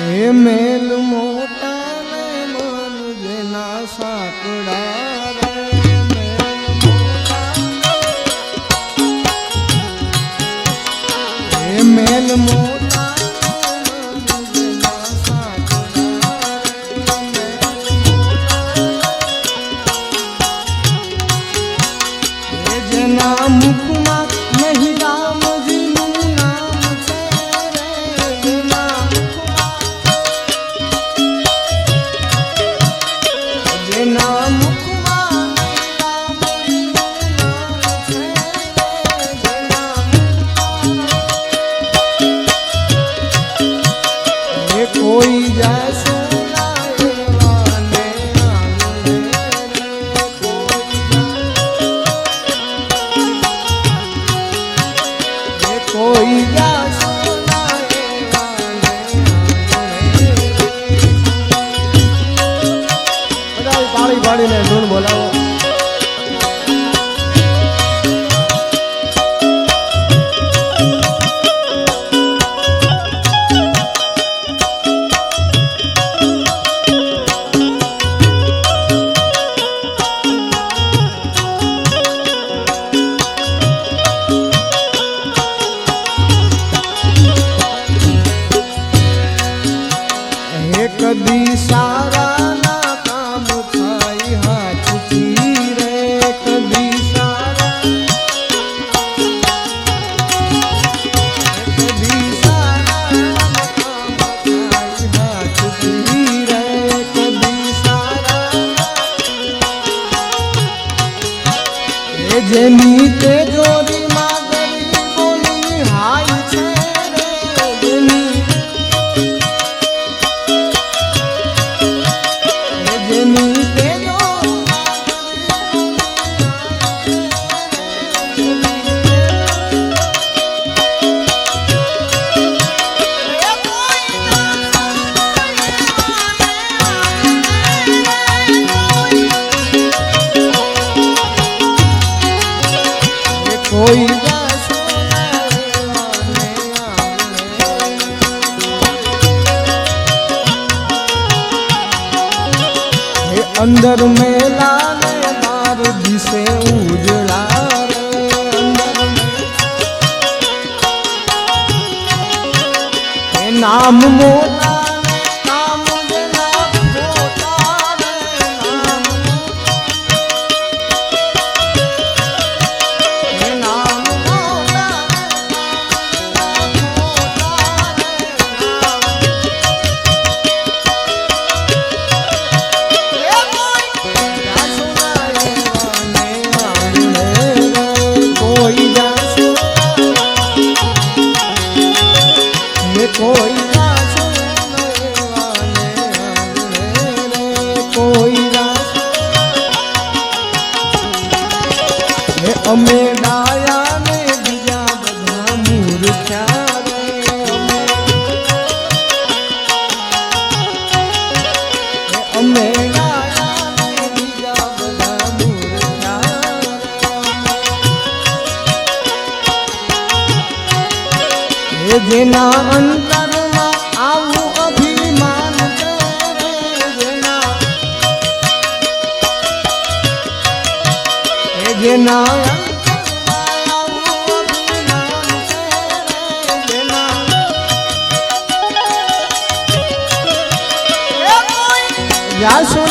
એ મેલ મોટા ને મન જેના સાકડા ભાડીને ધૂન બોલાવો. અંદર મેલા ને માર દિશે ઉજળા નામ મોટ જેના Yes.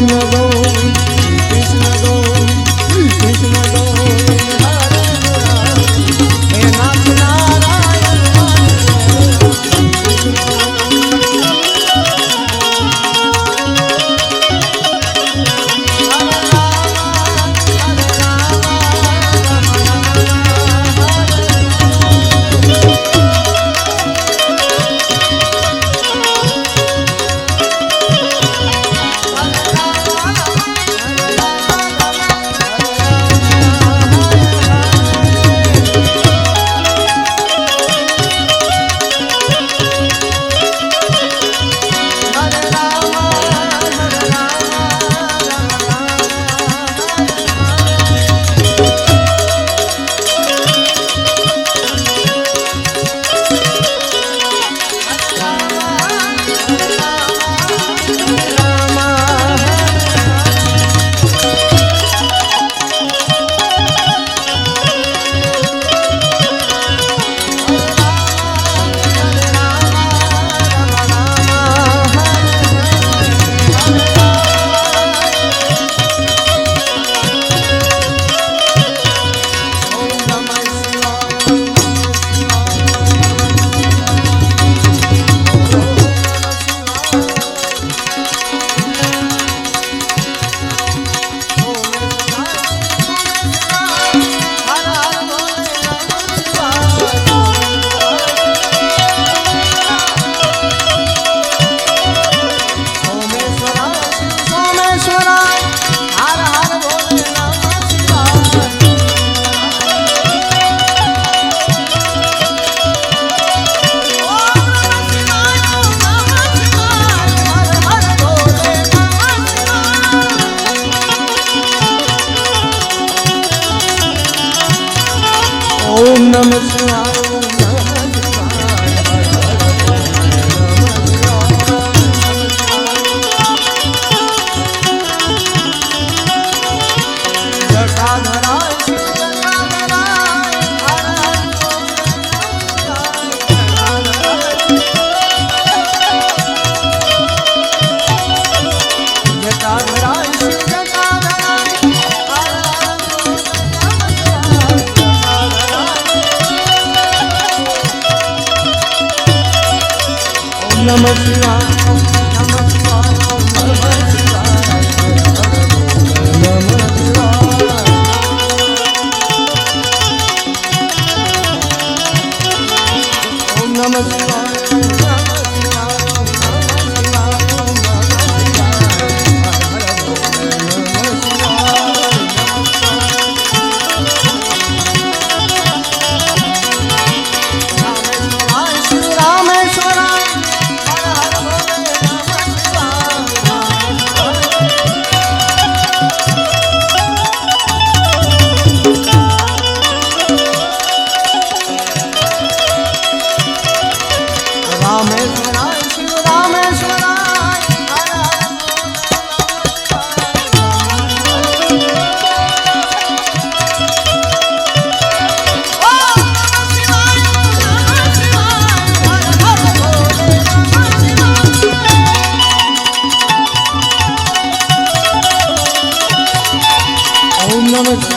বৈষ্ণব நமஸ்தே inanır